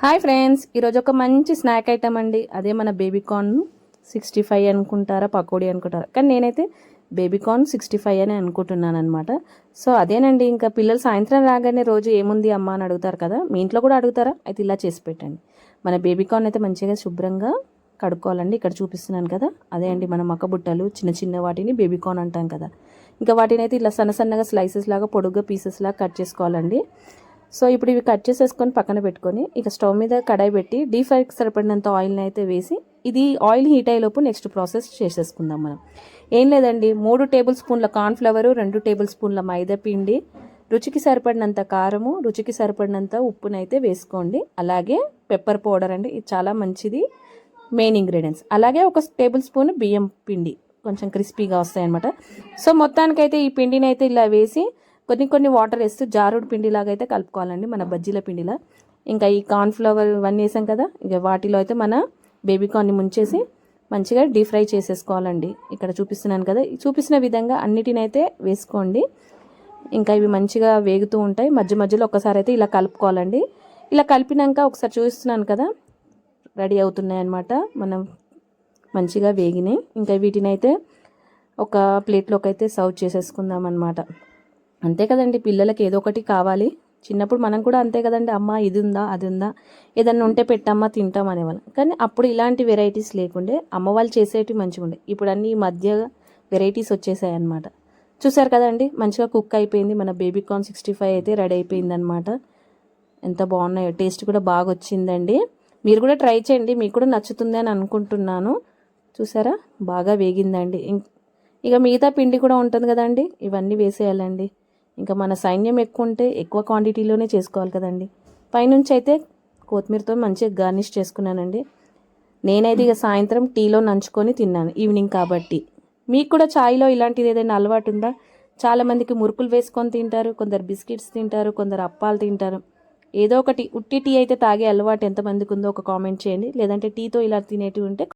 Hi friends ఈరోజు ఒక మంచి స్నాక్ ఐటమ్ అండి. అదే మన బేబీ కార్న్ సిక్స్టీ ఫైవ్ అనుకుంటారా పకోడీ అనుకుంటారా? కానీ నేనైతే బేబీ కార్న్ సిక్స్టీ ఫైవ్ అని అనుకుంటున్నాను అనమాట సో అదేనండి ఇంకా పిల్లలు సాయంత్రం రాగానే రోజు ఏముంది అమ్మ అని అడుగుతారు కదా మీ ఇంట్లో కూడా అడుగుతారా? అయితే ఇలా చేసి పెట్టండి. మన బేబీ కార్న్ అయితే మంచిగా శుభ్రంగా కడుక్కోవాలండి. ఇక్కడ చూపిస్తున్నాను కదా అదే అండి మన మక్కబుట్టలు చిన్న చిన్న వాటిని బేబీకార్న్ అంటాం కదా. ఇంకా వాటిని అయితే ఇలా సన్న సన్నగా స్లైసెస్ లాగా పొడుగ్గా పీసెస్ లాగా కట్ చేసుకోవాలండి. సో ఇప్పుడు ఇవి కట్ చేసేసుకొని పక్కన పెట్టుకొని ఇక స్టవ్ మీద కడాయి పెట్టి డీప్ ఫ్రైకి సరిపడినంత ఆయిల్ని అయితే వేసి ఇది ఆయిల్ హీట్ అయ్యేలోపు నెక్స్ట్ ప్రాసెస్ చేసేసుకుందాం మనం. ఏం లేదండి మూడు టేబుల్ స్పూన్ల కార్న్ఫ్లవరు రెండు టేబుల్ స్పూన్ల మైదా పిండి రుచికి సరిపడినంత కారము రుచికి సరిపడినంత ఉప్పునైతే వేసుకోండి. అలాగే పెప్పర్ పౌడర్ అండి ఇది చాలా మంచిది మెయిన్ ఇంగ్రీడియంట్స్. అలాగే ఒక టేబుల్ స్పూన్ బియ్యం పిండి కొంచెం క్రిస్పీగా వస్తాయన్నమాట. సో మొత్తానికైతే ఈ పిండిని అయితే ఇలా వేసి కొన్ని కొన్ని వాటర్ వేస్తూ జారుడు పిండిలాగా అయితే కలుపుకోవాలండి మన బజ్జీల పిండిలా. ఇంకా ఈ కార్న్ఫ్లవర్ ఇవన్నీ వేసాం కదా ఇక వాటిలో అయితే మన బేబీ కార్న్ని ముంచేసి మంచిగా డీప్ ఫ్రై చేసేసుకోవాలండి. ఇక్కడ చూపిస్తున్నాను కదా చూపిస్తున్న విధంగా అన్నిటినైతే వేసుకోండి. ఇంకా ఇవి మంచిగా వేగుతూ ఉంటాయి మధ్య మధ్యలో ఒకసారి అయితే ఇలా కలుపుకోవాలండి. ఇలా కలిపినాక ఒకసారి చూపిస్తున్నాను కదా రెడీ అవుతున్నాయి అన్నమాట మనం మంచిగా వేగినాయి. ఇంకా వీటిని అయితే ఒక ప్లేట్లోకి అయితే సర్వ్ చేసేసుకుందాం అనమాట అంతే కదండి పిల్లలకి ఏదో ఒకటి కావాలి. చిన్నప్పుడు మనం కూడా అంతే కదండి అమ్మ ఇది ఉందా అది ఉందా ఏదన్నా ఉంటే పెట్టమ్మా తింటాం అనేవాళ్ళం. కానీ అప్పుడు ఇలాంటి వెరైటీస్ లేకుండే అమ్మ వాళ్ళు చేసేటివి మంచిగా ఉండే. ఇప్పుడు అన్నీ ఈ మధ్య వెరైటీస్ వచ్చేసాయి అనమాట చూసారు కదండి మంచిగా కుక్ అయిపోయింది. మన బేబీ కార్న్ సిక్స్టీ ఫైవ్ అయితే రెడీ అయిపోయింది అనమాట ఎంత బాగున్నాయో టేస్ట్ కూడా బాగా వచ్చిందండి. మీరు కూడా ట్రై చేయండి మీకు కూడా నచ్చుతుంది అని అనుకుంటున్నాను. చూసారా బాగా వేగిందండి. ఇంక ఇక మిగతా పిండి కూడా ఉంటుంది కదండి ఇవన్నీ వేసేయాలండి. ఇంకా మన సైన్యం ఎక్కువ ఉంటే ఎక్కువ క్వాంటిటీలోనే చేసుకోవాలి కదండి. పైనుంచి అయితే కొత్తిమీరతో మంచిగా గార్నిష్ చేసుకున్నానండి. నేనైతే ఇక సాయంత్రం టీలో నంచుకొని తిన్నాను ఈవినింగ్ కాబట్టి. మీకు కూడా చాయ్లో ఇలాంటిది ఏదైనా అలవాటు ఉందా చాలామందికి మురుకులు వేసుకొని తింటారు కొందరు బిస్కెట్స్ తింటారు కొందరు అప్పాలు తింటారు. ఏదో ఒకటి ఉట్టి టీ అయితే తాగే అలవాటు ఎంతమందికి ఉందో ఒక కామెంట్ చేయండి. లేదంటే టీతో ఇలా తినేటివి ఉంటే